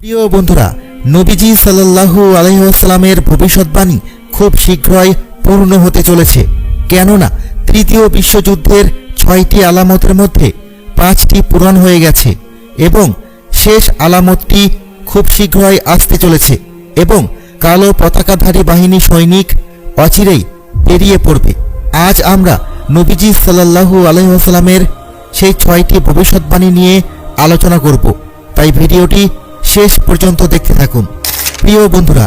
প্রিয় বন্ধুরা, নবীজি সাল্লাল্লাহু আলহিহাস্লামের ভবিষ্যৎবাণী খুব শীঘ্রই পূর্ণ হতে চলেছে। কেননা, তৃতীয় বিশ্বযুদ্ধের ছয়টি আলামতের মধ্যে পাঁচটি পূরণ হয়ে গেছে এবং শেষ আলামতটি খুব শীঘ্রই আসতে চলেছে এবং কালো পতাকাধারী বাহিনী সৈনিক অচিরেই বেরিয়ে পড়বে। আজ আমরা নবীজি সাল্লাল্লাহু আলহিহাস্লামের সেই ছয়টি ভবিষ্যৎবাণী নিয়ে আলোচনা করব। তাই ভিডিওটি শেষ পর্যন্ত দেখতে থাকুন। প্রিয় বন্ধুরা,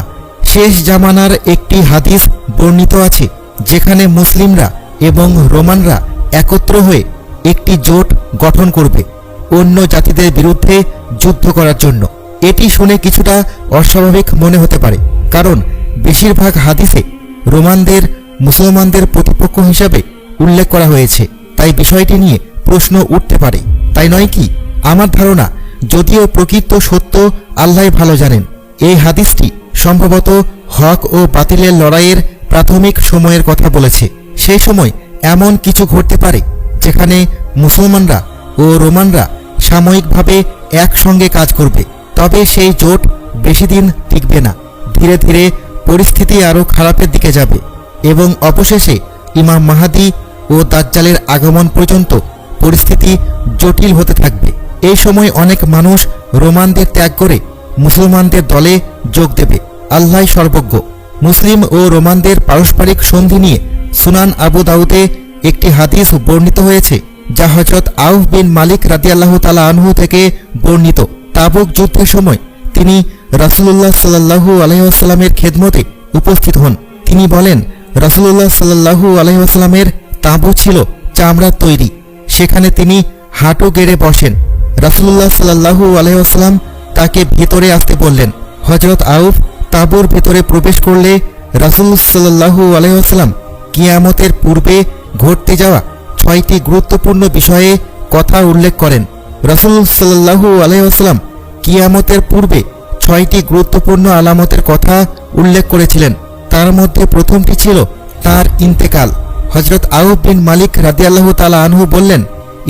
শেষ জামানার একটি হাদিস বর্ণিত আছে, যেখানে মুসলিমরা এবং রোমানরা একত্র হয়ে একটি জোট গঠন করবে অন্য জাতিদের বিরুদ্ধে যুদ্ধ করার জন্য। এটি শুনে কিছুটা অস্বাভাবিক মনে হতে পারে, কারণ বেশিরভাগ হাদিসে রোমানদের, মুসলমানদের প্রতিপক্ষ হিসাবে উল্লেখ করা হয়েছে। তাই বিষয়টি নিয়ে প্রশ্ন উঠতে পারে। তাই নয় কি? আমার ধারণা যদিও প্রকৃত সত্য আল্লাহ ভালো জানেন। এই হাদিসটি সম্ভবত হক ও বাতিলের লড়াইয়ের প্রাথমিক সময়ের কথা বলেছে। সেই সময় এমন কিছু ঘটতে পারে যেখানে মুসলমানরা ও রোমানরা সাময়িকভাবে একসঙ্গে কাজ করবে, তবে সেই জোট বেশি দিন টিকবে না। ধীরে ধীরে পরিস্থিতি আরও খারাপের দিকে যাবে এবং অবশেষে ইমাম মাহাদি ও দাজ্জালের আগমন পর্যন্ত পরিস্থিতি জটিল হতে থাকবে। এই সময় অনেক মানুষ রোমানদের ত্যাগ করে মুসলমানদের দলে যোগ দেবে। আল্লাহ সর্বজ্ঞ। মুসলিম ও রোমানদের পারস্পরিক সন্ধি নিয়ে সুনান আবু দাউদে একটি হাদিস বর্ণিত হয়েছে, যা হজরত আউফ বিন মালিক রাদিয়াল্লাহু তালা আনহু থেকে বর্ণিত। তাবুক যুদ্ধের সময় তিনি রাসুলুল্লাহ সাল্লাহু আলহিহাস্লামের খেদমতে উপস্থিত হন। তিনি বলেন, রাসুলুল্লাহ সাল্লাহু আলহিহাস্লামের তাঁবু ছিল চামড়ার তৈরি। সেখানে তিনি হাঁটু গেড়ে বসেন। রাসুলুল্লাহ সাল্লাহু আলহিহাস্লাম তাকে ভেতরে আসতে বললেন। হজরত আউফ তাঁবুর ভেতরে প্রবেশ করলে রাসুল সাল্লাহু আলহিহাস্লাম কিয়ামতের পূর্বে ঘটতে যাওয়া ছয়টি গুরুত্বপূর্ণ বিষয়ে কথা উল্লেখ করেন। রাসুল সাল্লাহু আলহিহাস্লাম কিয়ামতের পূর্বে ছয়টি গুরুত্বপূর্ণ আলামতের কথা উল্লেখ করেছিলেন। তার মধ্যে প্রথমটি ছিল তার ইন্তেকাল। হজরত আউফ বিন মালিক রাদিয়াল্লাহ তালা আনহু বললেন,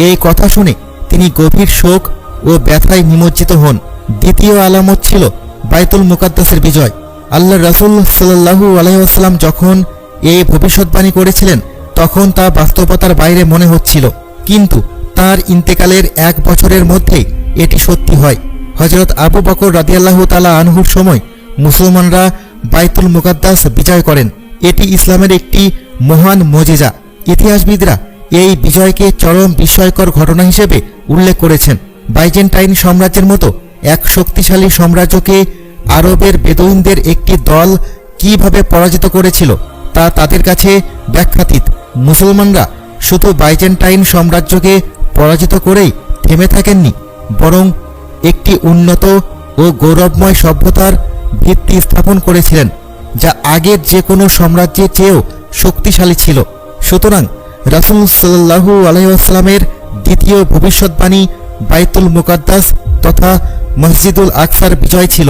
এই কথা শুনে তিনি গভীর শোক ও ব্যথায় নিমজ্জিত হন। দ্বিতীয় আলামত ছিল বাইতুল মুকাদ্দাসের বিজয়। আল্লাহ রাসুল সাল্লাহু আলহিহাস্লাম যখন এই ভবিষ্যৎবাণী করেছিলেন, তখন তা বাস্তবতার বাইরে মনে হচ্ছিল। কিন্তু তার ইন্তেকালের এক বছরের মধ্যেই এটি সত্যি হয়। হজরত আবু বকর রাদিয়াল্লাহ তালা আনহুর সময় মুসলমানরা বাইতুল মুকাদ্দাস বিজয় করেন। এটি ইসলামের একটি মহান মজেজা। ইতিহাসবিদরা এই বিজয়কে চরম বিস্ময়কর ঘটনা হিসেবে উল্লেখ করেছেন। বাইজেন্টাইন সাম্রাজ্যের মতো এক শক্তিশালী সাম্রাজ্যকে আরবের বেদুইনদের একটি দল কীভাবে পরাজিত করেছিল তা তাদের কাছে ব্যাখ্যাতীত। মুসলমানরা শুধু বাইজেন্টাইন সাম্রাজ্যকে পরাজিত করেই থেমে থাকেননি, বরং একটি উন্নত ও গৌরবময় সভ্যতার ভিত্তি স্থাপন করেছিলেন, যা আগের যে কোনো সাম্রাজ্যের চেয়েও শক্তিশালী ছিল। সুতরাং রাসুল সাল্লাহু আলহিহাস্লামের দ্বিতীয় ভবিষ্যৎবাণী বাইতুল মুকাদ্দাস তথা মসজিদুল আকসার বিজয় ছিল,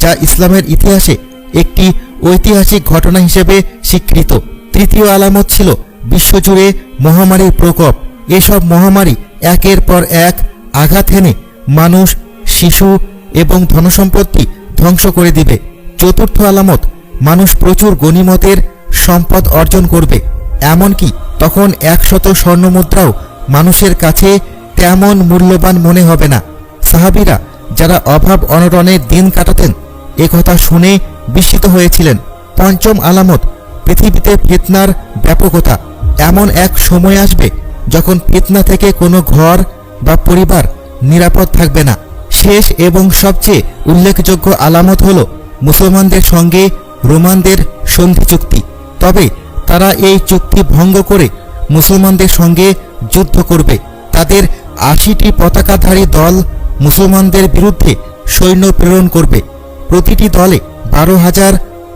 যা ইসলামের ইতিহাসে একটি ঐতিহাসিক ঘটনা হিসেবে স্বীকৃত। তৃতীয় আলামত ছিল বিশ্বজুড়ে মহামারীর প্রকোপ। এসব মহামারী একের পর এক আঘাত হেনে মানুষ, শিশু এবং ধনসম্পত্তি ধ্বংস করে দিবে। চতুর্থ আলামত, মানুষ প্রচুর গণিমতের সম্পদ অর্জন করবে। এমনকি তখন একশত স্বর্ণমুদ্রাও মানুষের কাছে তেমন মূল্যবান মনে হবে না। সাহাবিরা যারা অভাব অনটনের দিন কাটাতেন একথা শুনে বিস্মিত হয়েছিলেন। পঞ্চম আলামত, পৃথিবীতে ফিতনার ব্যাপকতা। এমন এক সময় আসবে যখন ফিতনা থেকে কোনো ঘর বা পরিবার নিরাপদ থাকবে না। শেষ এবং সবচেয়ে উল্লেখযোগ্য আলামত হল মুসলমানদের সঙ্গে রোমানদের সন্ধি চুক্তি। তবে তারা এই চুক্তি ভঙ্গ করে মুসলমানদের সঙ্গে যুদ্ধ করবে। তাদের আশিটি পতাকাধারী দল মুসলমানদের বিরুদ্ধে সৈন্য প্রেরণ করবে। প্রতিটি দলে বারো হাজার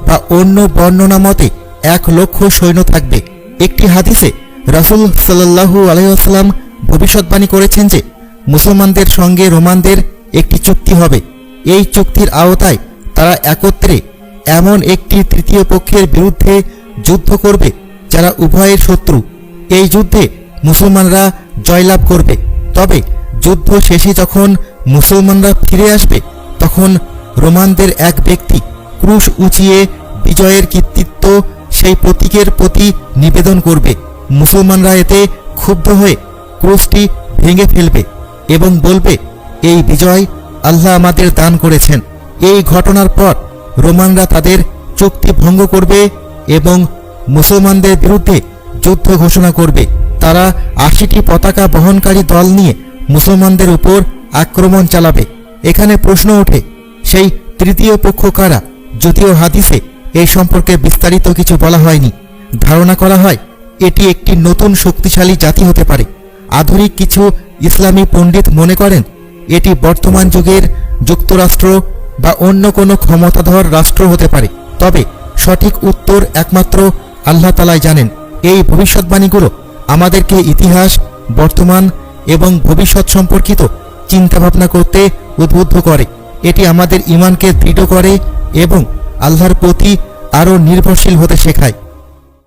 বা অন্য বর্ণনা মতে এক লক্ষ সৈন্য থাকবে। একটি হাদিসে রাসুল সাল্লাহু আলহাম ভবিষ্যৎবাণী করেছেন যে, মুসলমানদের সঙ্গে রোমানদের একটি চুক্তি হবে। এই চুক্তির আওতায় তারা একত্রে এমন একটি তৃতীয় পক্ষের বিরুদ্ধে যুদ্ধ করবে যারা উভয়ের শত্রু। এই যুদ্ধে মুসলমানরা জয়লাভ করবে। তবে যুদ্ধ শেষে যখন মুসলমানরা ফিরে আসবে, তখন রোমানদের এক ব্যক্তি ক্রুশ উঁচিয়ে বিজয়ের কৃতিত্ব সেই প্রতীকের প্রতি নিবেদন করবে। মুসলমানরা এতে ক্ষুব্ধ হয়ে ক্রুশটি ভেঙে ফেলবে এবং বলবে, এই বিজয় আল্লাহ আমাদের দান করেছেন। এই ঘটনার পর রোমানরা তাদের চুক্তি ভঙ্গ করবে এবং মুসলমানদের বিরুদ্ধে যুদ্ধ ঘোষণা করবে। তারা আশিটি পতাকা বহনকারী দল নিয়ে মুসলমানদের উপর আক্রমণ চালাবে। এখানে প্রশ্ন ওঠে, সেই তৃতীয় পক্ষ কারা? যদিও হাদিসে এই সম্পর্কে বিস্তারিত কিছু বলা হয়নি। ধারণা করা হয়, এটি একটি নতুন শক্তিশালী জাতি হতে পারে। আধুনিক কিছু ইসলামী পণ্ডিত মনে করেন, এটি বর্তমান যুগের যুক্তরাষ্ট্র বা অন্য কোনো ক্ষমতাধর রাষ্ট্র হতে পারে। তবে সঠিক উত্তর একমাত্র আল্লাহ তালাই জানেন। এই ভবিষ্যৎবাণীগুলো আমাদেরকে ইতিহাস, বর্তমান এবং ভবিষ্যৎ সম্পর্কিত চিন্তাভাবনা করতে উদ্বুদ্ধ করে। এটি আমাদের ইমানকে দৃঢ় করে এবং আল্লাহর প্রতি আরও নির্ভরশীল হতে শেখায়।